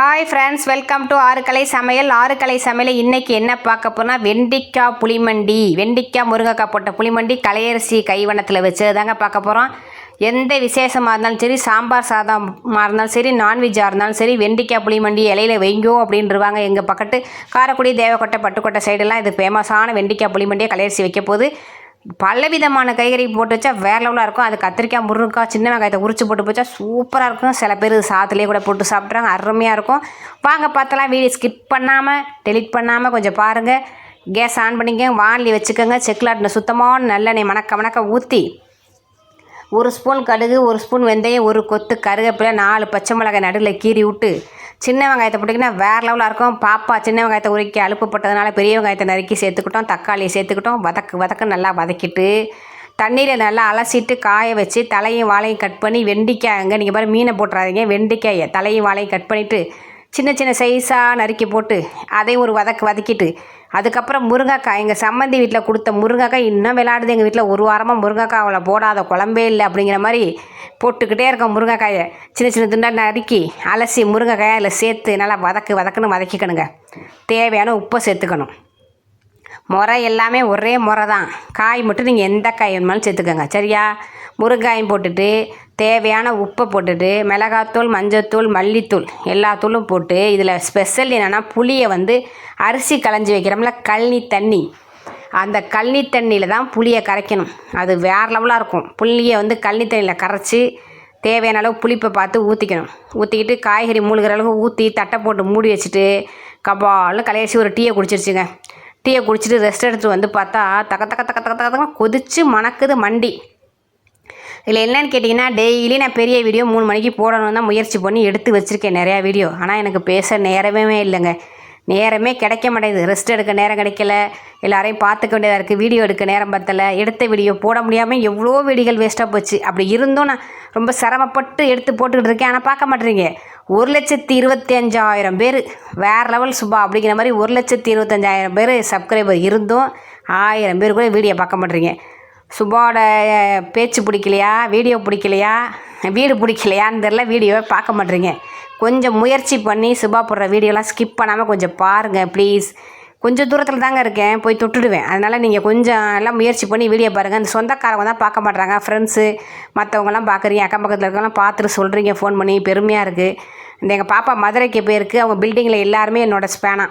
Hi friends welcome to ஆறுக்கலை சமையல். ஆறுக்கலை சமையல் இன்றைக்கி என்ன பார்க்க போனால் வெண்டிக்காய் புளிமண்டி வெண்டிக்காய் முருங்கைக்காய் போட்ட புளிமண்டி கலையரிசி கைவனத்தில் வச்சு தாங்க பார்க்க போகிறோம் எந்த விசேஷமாக இருந்தாலும் சரி சாம்பார் சாதமாக இருந்தாலும் சரி நான்வெஜ்ஜாக இருந்தாலும் சரி வெண்டிக்காய் புளிமண்டி இலையில வைங்கோ அப்படின்றவாங்க எங்கள் பக்கத்து காரைக்குடி தேவக்கோட்டை பட்டுக்கோட்டை சைடெல்லாம் இது ஃபேமஸான வெண்டிக்காய் புளிமண்டியை கலையரிசி வைக்க போகுது. பலவிதமான காய்கறி போட்டு வச்சா வேற லெவலாக இருக்கும். அது கத்திரிக்காய் முருங்கைக்காய் சின்ன வெங்காயத்தை உரிச்சு போட்டு போச்சா சூப்பராக இருக்கும். சில பேர் சாத்துலேயே கூட போட்டு சாப்பிட்றாங்க. அருமையாக இருக்கும். வாங்க பார்த்தலாம். வீடியோ ஸ்கிப் பண்ணாமல் டெலிட் பண்ணாமல் கொஞ்சம் பாருங்கள் கேஸ் ஆன் பண்ணிக்கங்க. வானலி வச்சுக்கோங்க. செக்கிலாட்டின சுத்தமான நல்லெண்ணெய். மணக்க மணக்க ஊற்றி ஒரு ஸ்பூன் கடுகு ஒரு ஸ்பூன் வெந்தயம் ஒரு கொத்து கருவேப்பிலை நாலு பச்சை மிளகாய் நடுவில் கீறி விட்டு சின்ன வெங்காயத்தை போட்டிங்கன்னா வேறு லெவலாக இருக்கும். பாப்பா சின்ன வெங்காயத்தை உருக்கி அலுப்பு போட்டதுனால பெரிய வெங்காயத்தை நறுக்கி சேர்த்துக்கிட்டோம். தக்காளியை சேர்த்துக்கிட்டோம். வதக்கு வதக்கு நல்லா வதக்கிட்டு தண்ணியில் நல்லா அலசிட்டு காய வச்சு தலையும் வாழையும் கட் பண்ணி வெண்டிக்காய்ங்க நீங்கள் பாரு மீனை போட்டுறாதீங்க. வெண்டிக்காயை தலையும் வாழையும் கட் பண்ணிவிட்டு சின்ன சின்ன சைஸாக நறுக்கி போட்டு அதையும் ஒரு வதக்கு வதக்கிட்டு அதுக்கப்புறம் முருங்கைக்காய் எங்கள் சம்மந்தி வீட்டில் கொடுத்த முருங்கைக்காய் இன்னும் விளையாடுது. எங்கள் வீட்டில் ஒரு வாரமாக முருங்கைக்காய் அவளை போடாத குழம்பே இல்லை அப்படிங்கிற மாதிரி போட்டுக்கிட்டே இருக்கோம் முருங்கைக்காயை. சின்ன சின்ன துண்டாக நறுக்கி அலசி முருங்கைக்காயை அதில் சேர்த்து நல்லா வதக்கு வதக்குன்னு வதக்கிக்கணுங்க. தேவையான உப்பை சேர்த்துக்கணும். முறை எல்லாமே ஒரே முறை தான். காய் மட்டும் நீங்கள் எந்த காய் வேணுமாலும் சேர்த்துக்கோங்க. சரியா? முருங்காயும் போட்டுட்டு தேவையான உப்பை போட்டுட்டு மிளகாத்தூள் மஞ்சத்தூள் மல்லித்தூள் எல்லா தூளும் போட்டு இதில் ஸ்பெஷல் என்னென்னா புளியை வந்து அரிசி களைஞ்சி வைக்கிறோம்ல கழனி தண்ணி. அந்த கழனி தண்ணியில் தான் புளியை கரைக்கணும். அது வேறு லெவலாக இருக்கும். புளியை வந்து கழனி தண்ணியில் கரைச்சி தேவையான அளவு புளிப்பை பார்த்து ஊற்றிக்கணும் ஊற்றிக்கிட்டு காய்கறி மூழ்கிற அளவுக்கு ஊற்றி தட்டை போட்டு மூடி வச்சுட்டு கபால்னு கலையாசி ஒரு டீயை குடிச்சிருச்சுங்க. டீயை குடிச்சிட்டு ரெஸ்ட் எடுத்து வந்து பார்த்தா தக்க தக்க தக்க தக்க தக்க தக்க கொதிச்சு மணக்குது மண்டி. இதில் என்னன்னு கேட்டிங்கன்னா டெய்லி நான் பெரிய வீடியோ மூணு மணிக்கு போடணும் தான் முயற்சி பண்ணி எடுத்து வச்சுருக்கேன் நிறையா வீடியோ ஆனால் எனக்கு பேச நேரமே இல்லைங்க. நேரமே கிடைக்க மாட்டேங்குது. ரெஸ்ட் எடுக்க நேரம் கிடைக்கல. எல்லாரையும் பார்த்துக்க வேண்டியதாக இருக்குது வீடியோ எடுக்க நேரம் பத்தலை. எடுத்த வீடியோ போட முடியாமல் எவ்வளோ வீடியோகள் வேஸ்ட்டாக போச்சு. அப்படி இருந்தும் நான் ரொம்ப சிரமப்பட்டு எடுத்து போட்டுக்கிட்டு இருக்கேன். ஆனால் பார்க்க மாட்டேறீங்க. ஒரு லட்சத்தி இருபத்தி அஞ்சாயிரம் பேர். வேறு லெவல் சுபா அப்படிங்கிற மாதிரி ஒரு லட்சத்தி இருபத்தஞ்சாயிரம் பேர் சப்ஸ்கிரைபர் இருந்தும் ஆயிரம் பேர் கூட வீடியோ பார்க்க மாட்டேறீங்க. சுபாவோட பேச்சு பிடிக்கலையா? வீடியோ பிடிக்கலையா? வீடு பிடிக்கலையான்னு தெரில வீடியோவை பார்க்க மாட்டேறீங்க. கொஞ்சம் முயற்சி பண்ணி சுபா போடுற வீடியோலாம் ஸ்கிப் பண்ணாமல் கொஞ்சம் பாருங்கள் ப்ளீஸ் கொஞ்சம் தூரத்தில் தாங்க இருக்கேன் போய் தொட்டுடுவேன். அதனால் நீங்கள் கொஞ்சம் எல்லாம் முயற்சி பண்ணி வீடியோ பாருங்கள் அந்த சொந்தக்காரங்க தான் பார்க்க மாட்றாங்க. ஃப்ரெண்ட்ஸு மற்றவங்கலாம் பார்க்குறீங்க அக்கம் பக்கத்தில் இருக்கலாம் பார்த்துட்டு சொல்கிறீங்க ஃபோன் பண்ணி. பெருமையாக இருக்குது இந்த எங்கள் பாப்பா மதுரைக்கு போயிருக்கு. அவங்க பில்டிங்கில் எல்லாருமே என்னோடய ஸ்பேனா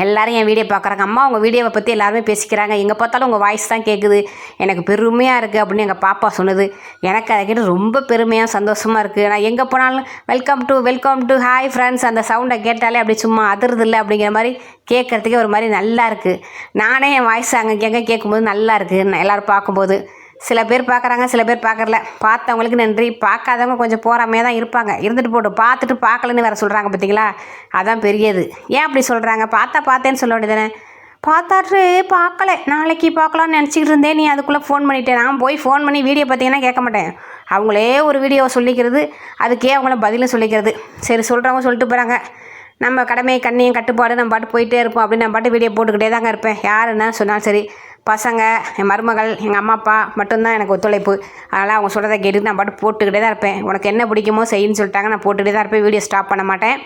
எல்லோரும் என் வீடியோ பார்க்குறாங்க. அம்மா உங்கள் வீடியோவை பற்றி எல்லாருமே பேசிக்கிறாங்க. எங்கே பார்த்தாலும் உங்கள் வாய்ஸ் தான் கேட்குது எனக்கு பெருமையாக இருக்குது அப்படின்னு எங்கள் பாப்பா சொன்னது. எனக்கு அதை கேட்டு ரொம்ப பெருமையாக சந்தோஷமாக இருக்குது நான் எங்கே போனாலும் welcome to welcome to hi friends அந்த சவுண்டை கேட்டாலே அப்படி சும்மா அதிர்றது இல்லை அப்படிங்கிற மாதிரி கேட்குறதுக்கே ஒரு மாதிரி நல்லா இருக்குது நானே என் வாய்ஸ் அங்கே எங்கே கேட்கும்போது நல்லா இருக்குது எல்லோரும் பார்க்கும்போது சில பேர் பார்க்குறாங்க சில பேர் பார்க்குறல பார்த்தவங்களுக்கு நன்றி. பார்க்காதவங்க கொஞ்சம் போகாமையே தான் இருப்பாங்க. இருந்துட்டு போட்டு பார்த்துட்டு பார்க்கலன்னு வேறு சொல்கிறாங்க பார்த்தீங்களா அதான் பெரியது. ஏன் அப்படி சொல்கிறாங்க பார்த்தா பார்த்தேன்னு சொல்ல வேண்டியதானே பார்த்தாட்டு பார்க்கல. நாளைக்கு பார்க்கலாம்னு நினச்சிக்கிட்டு இருந்தேன். நீ அதுக்குள்ளே ஃபோன் பண்ணிட்டேன் நான் போய் ஃபோன் பண்ணி வீடியோ பார்த்தீங்கன்னா கேட்க மாட்டேன். அவங்களே ஒரு வீடியோவை சொல்லிக்கிறது. அதுக்கே அவங்கள பதிலும் சொல்லிக்கிறது. சரி சொல்கிறவங்க சொல்லிட்டு போகிறாங்க நம்ம கடமை கண்ணியும் கட்டுப்பாடு நம்ம பாட்டு போயிட்டே இருப்போம் அப்படின்னு நான் பாட்டு வீடியோ போட்டுக்கிட்டே தாங்க இருப்பேன். யார் என்ன சொன்னாலும் சரி பசங்க என் மருமகள் எங்கள் அம்மா அப்பா மட்டும்தான் எனக்கு ஒத்துழைப்பு. அதனால் அவங்க சொல்கிறத கேட்டு நான் பாட்டு போட்டுக்கிட்டே தான் இருப்பேன். உனக்கு என்ன பிடிக்குமோ செய்யுன்னு சொல்லிட்டாங்க நான் போட்டுக்கிட்டே தான் இருப்பேன். வீடியோ ஸ்டாப் பண்ண மாட்டேன்.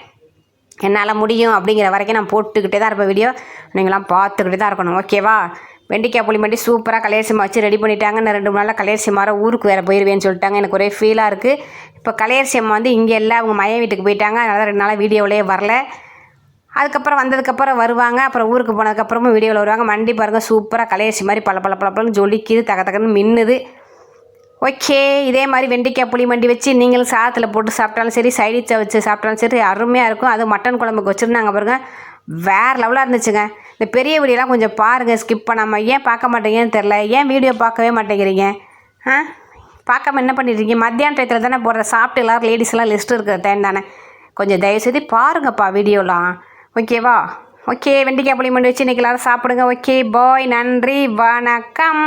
என்னால் முடியும் அப்படிங்கிற வரைக்கும் நான் போட்டுக்கிட்டே தான் இருப்பேன் வீடியோ நீங்களாம் பார்த்துக்கிட்டே தான் இருக்கணும். ஓகேவா வெண்டிக்காய் புளி மட்டும் சூப்பராக கலையரிசி வச்சு ரெடி பண்ணிட்டாங்க. நான் ரெண்டு மூணு நாளில் கலையரிசி மாற ஊருக்கு வேறு போயிடுவேன்னு சொல்லிட்டாங்க. எனக்கு ஒரே ஃபீலாக இருக்குது இப்போ கலையரிசி அம்மா வந்து இங்கே எல்லாம் அவங்க மைய வீட்டுக்கு போயிட்டாங்க அதனால் ரெண்டு நாளாக வீடியோவிலே வரல. அதுக்கப்புறம் வந்ததுக்கப்புறம் வருவாங்க அப்புறம் ஊருக்கு போனதுக்கப்புறமும் வீடியோவில் வருவாங்க. மண்டி பாருங்கள் சூப்பராக கலையரிசி மாதிரி பல பல பழப்பழம் ஜொலிக்குது தக தகன்னு மின்னுது. ஓகே இதே மாதிரி வெண்டைக்காய் புளி மண்டி வச்சு நீங்களும் சாதத்தில் போட்டு சாப்பிட்டாலும் சரி சைடிச்சை வச்சு சாப்பிட்டாலும் சரி அருமையாக இருக்கும். அது மட்டன் குழம்புக்கு வச்சுருந்தாங்க பாருங்கள் வேறு லெவலாக இருந்துச்சுங்க. இந்த பெரிய வீடியோலாம் கொஞ்சம் பாருங்கள் ஸ்கிப் பண்ணாமல் ஏன் பார்க்க மாட்டேங்கன்னு தெரில ஏன் வீடியோ பார்க்கவே மாட்டேங்கிறீங்க? ஆ? பார்க்காம என்ன பண்ணிடுறீங்க? மத்தியான டயத்தில் தானே போடுற சாப்பிட்டு எல்லோரும் லேடிஸ்லாம் லிஸ்ட் இருக்கிற டைம் தானே. கொஞ்சம் தயவுசெய்து பாருங்கப்பா வீடியோலாம் ஓகேவா ஓகே வெண்டிக்காய் புளி மண்டி வச்சு இன்றைக்கி எல்லோரும் சாப்பிடுங்க. ஓகே பாய் நன்றி வணக்கம்.